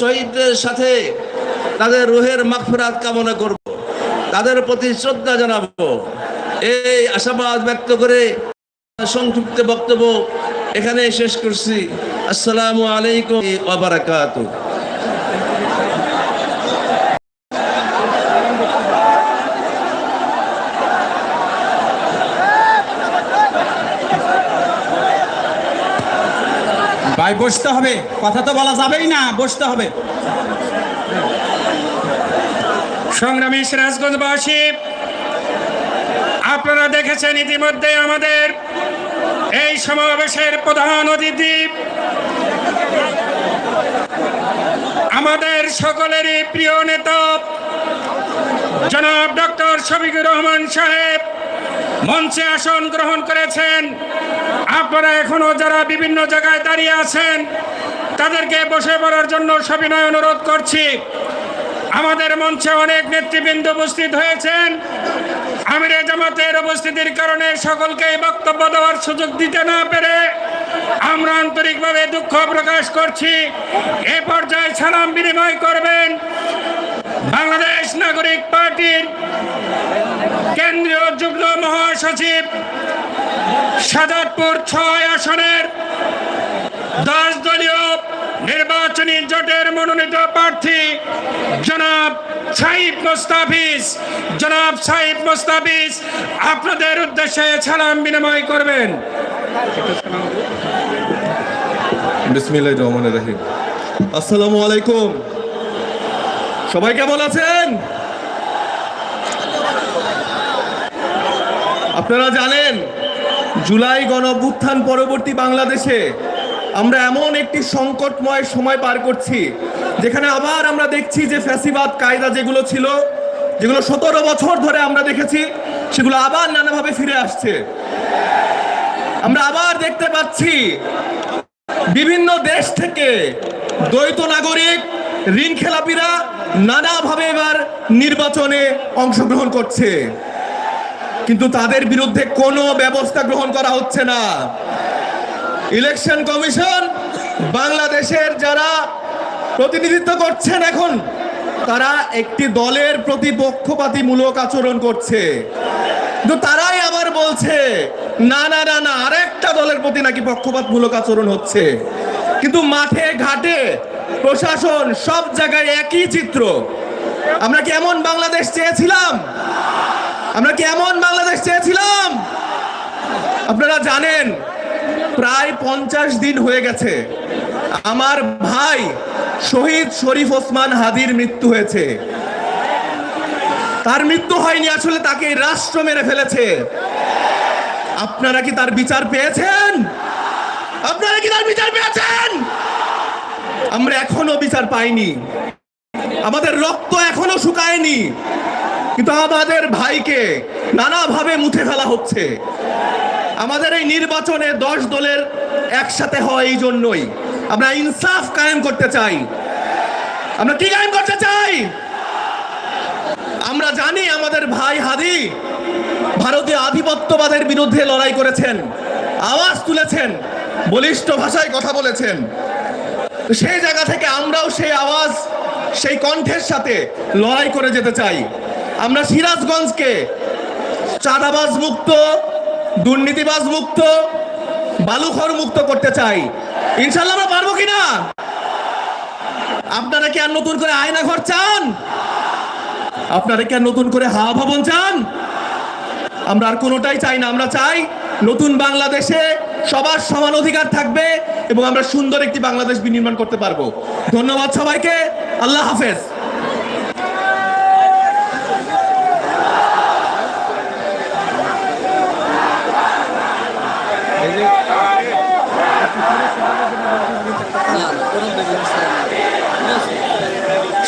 শহীদদের সাথে তাদের রুহের মাগফিরাত কামনা করব। তাদের প্রতি শ্রদ্ধা জানাব। এই আশাবাদ ব্যক্ত করে সংক্ষিপ্ত বক্তব্য এখানে শেষ করছি। আসসালামু আলাইকুম ওবারাকাতু ভাই, বসতে হবে। কথা তো বলা যাবেই না, বসতে হবে। সংগ্রামী সিরাজগঞ্জবাসী, আপনারা দেখেছেন ইতিমধ্যে আমাদের এই সমাবেশের প্রধান অতিথি। আমাদের সকলেরই প্রিয় নেতা, জনাব ডক্টর শফিকুর রহমান সাহেব, মঞ্চে আসন গ্রহণ করেছেন। আপনারা এখনও যারা বিভিন্ন জায়গায় দাঁড়িয়ে আছেন, তাদেরকে বসে পড়ার জন্য সবিনয় অনুরোধ করছি। আমাদের মঞ্চে অনেক নেতৃবৃন্দ উপস্থিত হয়েছেন। আমিরে জামাতের উপস্থিতির কারণে সকলকে বক্তব্য দেওয়ার সুযোগ দিতে না পেরে আমরা আন্তরিকভাবে দুঃখ প্রকাশ করছি। এ পর্যায়ে সালাম বিনিময় করবেন বাংলাদেশ নাগরিক পার্টির কেন্দ্রীয় যুগ্ম মহাসচিব সাজাদপুর ছয় আসনের দশ দলীয় নির্বাচনী জোটের মনোনীত প্রার্থী জনাব সাইফ মোস্তাফিজ। জনাব সাইফ মোস্তাফিজ, আপনাদের উদ্দেশ্যে সালাম বিনিময় করবেন। বিসমিল্লাহ রহমান রাহিম। আসসালামু আলাইকুম। সবাই কেমন আছেন? আপনারা জানেন, জুলাই গণঅভ্যুত্থান পরবর্তী বাংলাদেশে আমরা এমন একটি সংকটময় সময় পার করছি, যেখানে আবার আমরা দেখছি যে ফ্যাসিবাদ কায়দা যেগুলো ছিল, যেগুলো সতেরো বছর ধরে আমরা দেখেছি, সেগুলো আবার নানাভাবে ফিরে আসছে। আমরা আবার দেখতে পাচ্ছি, বিভিন্ন দেশ থেকে দ্বৈত নাগরিক, ঋণ খেলাপিরা নানাভাবে এবার নির্বাচনে অংশগ্রহণ করছে। কিন্তু তাদের বিরুদ্ধে কোনো ব্যবস্থা গ্রহণ করা হচ্ছে না। ইলেকশন কমিশন বাংলাদেশের যারা প্রতিনিধিত্ব করছেন এখন, তারা একটি দলের প্রতি পক্ষপাতিমূলক আচরণ করছে। কিন্তু তারাই আবার বলছে, না না না না, আরেকটা দলের প্রতি নাকি পক্ষপাতমূলক আচরণ হচ্ছে। কিন্তু মাঠে ঘাটে প্রশাসন সব জায়গায় একই চিত্র। আমরা কি এমন বাংলাদেশ চেয়েছিলাম? আমরা কি এমন বাংলাদেশ চেয়েছিলাম? আপনারা জানেন, প্রায় পঞ্চাশ দিন হয়ে গেছে। আমার ভাই শহীদ শরীফ ওসমান হাদির মৃত্যু হয়েছে। তার মৃত্যু হয়নি, আসলে তাকে রাষ্ট্র মেরে ফেলেছে। আপনারা কি তার বিচার পেয়েছেন? আপনারা কি তার বিচার পেয়েছেন? আমরা এখনও বিচার পাইনি। আমাদের রক্ত এখনও শুকায়নি। কিন্তু আমাদের ভাইকে নানাভাবে মুছে ফেলা হচ্ছে। আমাদের এই নির্বাচনে দশ দলের একসাথে হওয়া এই জন্যই আমরা ইনসাফ কায়েম করতে চাই। আমরা কি কায়েম করতে চাই? আমরা জানি আমাদের ভাই হাদি ভারতীয় আধিপত্যবাদের বিরুদ্ধে লড়াই করেছেন, আওয়াজ তুলেছেন, বলিষ্ঠ ভাষায় কথা বলেছেন। সেই জায়গা থেকে আমরাও সেই আওয়াজ, সেই কণ্ঠের সাথে লড়াই করে যেতে চাই। আমরা সিরাজগঞ্জকে চাঁদাবাজ মুক্ত, দুর্নীতিবাজ মুক্ত, বালুখর মুক্ত করতে চাই। ইনশাল্লাহ আমরা পারব কিনা? আপনারা কি আর নতুন করে আয়না ঘর চান? আপনারা কি আর নতুন করে হাওয়া ভবন চান? আমরা আর কোনোটাই চাই না, আমরা চাই নতুন বাংলাদেশে সবার সমান অধিকার থাকবে এবং আমরা সুন্দর একটি বাংলাদেশ বিনির্মাণ করতে পারব। ধন্যবাদ সবাইকে। আল্লাহ হাফেজ।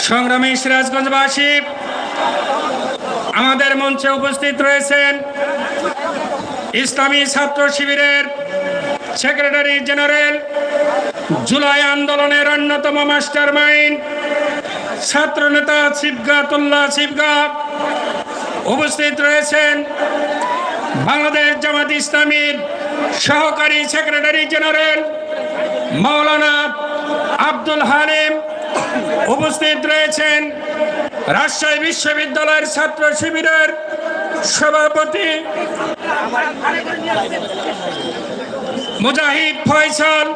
সংগ্রামী সিরাজগঞ্জবাসী, আমাদের মঞ্চে উপস্থিত রয়েছেন ইসলামী ছাত্র শিবিরের সেক্রেটারি জেনারেল, জুলাই আন্দোলনের অন্যতম মাস্টার মাইন্ড ছাত্রনেতা শিবগাতুল্লাহ শিবগা উপস্থিত রয়েছেন। বাংলাদেশ জামাত ইসলামীর সহকারী সেক্রেটারি জেনারেল, মাওলানা আব্দুল হালিম উপস্থিত রয়েছেন। রাজশাহী বিশ্ববিদ্যালয়ের ছাত্র শিবিরের সভাপতি মুজাহিদ ফয়সাল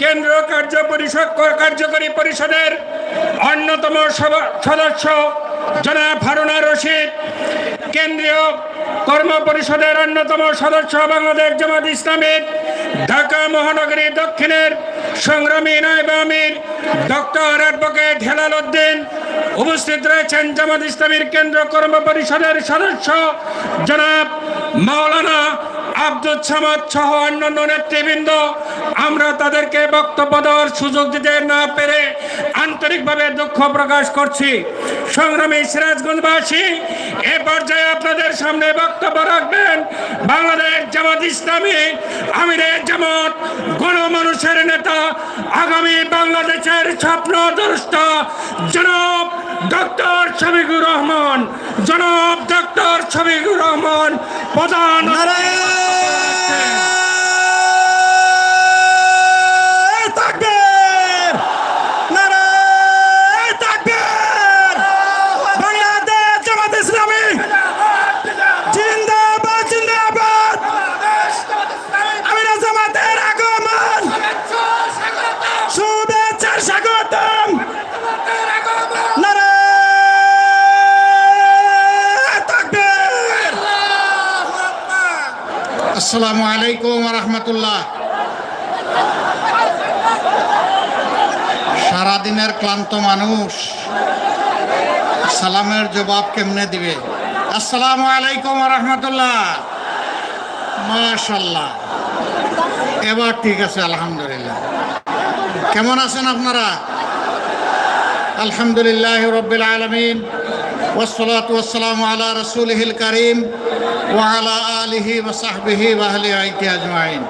কেন্দ্রীয় কার্য পরিষদ কার্যকরী পরিষদের অন্যতম সদস্য জনাব হারুনা রশিদ। কেন্দ্রীয় কর্ম পরিষদের অন্যতম সদস্য বাংলাদেশ জামাত ইসলামের ঢাকা মহানগরী দক্ষিণের সংগ্রামী নায়ব আমির, ডক্টর অ্যাডভোকেট হেলাল উদ্দিন উপস্থিত রয়েছেন জামাত ইসলামীর কেন্দ্র কর্ম পরিষদের সদস্য জনাব মাওলানা আব্দুল সামাদ সহ অন্যান্য নেতৃবৃন্দ, আমরা তাদেরকে বক্তব্য দেওয়ার সুযোগ দিতে না পেরে আন্তরিকভাবে দুঃখ প্রকাশ করছি। সংগ্রামী সিরাজগঞ্জবাসী, এ পর্যায়ে আপনাদের সামনে বক্তব্য রাখবেন বাংলাদেশ জামাত ইসলামী, আমিরের জামাত, গণমানুষের নেতা, আগামী বাংলাদেশের স্বপ্ন দ্রষ্টা জনাব ডক্টর শফিকুর রহমান। জনাব ডক্টর শফিকুর রহমান, প্রধান আসসালামু আলাইকুম রহমতুল্লাহ। সারাদিনের ক্লান্ত মানুষ, সালামের জবাব কেমনে দিবে? আসসালামু আলাইকুম রহমতুল্লাহ। মাশাল্লাহ এবার ঠিক আছে, আলহামদুলিল্লাহ। কেমন আছেন আপনারা? আলহামদুলিল্লাহ রবিল আলমিন। والصلاة والسلام على رسوله الكريم وعلى آله وصحبه وأهل بيته أجمعين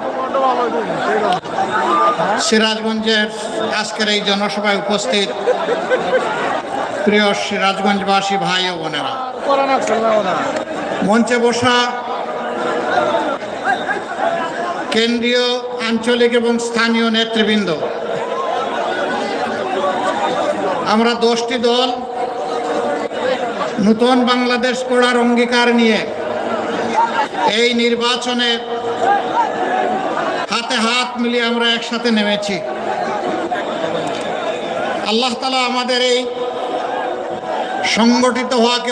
সিরাজগঞ্জের আজকের এই জনসভায় উপস্থিত প্রিয় সিরাজগঞ্জবাসী ভাই ও বোনেরা মঞ্চে বসা কেন্দ্রীয় আঞ্চলিক এবং স্থানীয় নেতৃবৃন্দ আমরা দশটি দল নূতন বাংলাদেশ করার অঙ্গীকার নিয়ে এই নির্বাচনে হাতে হাত মিলিয়ে আমরা একসাথে নেমেছি। আল্লাহ তালা আমাদের এই সংগঠিত হওয়াকে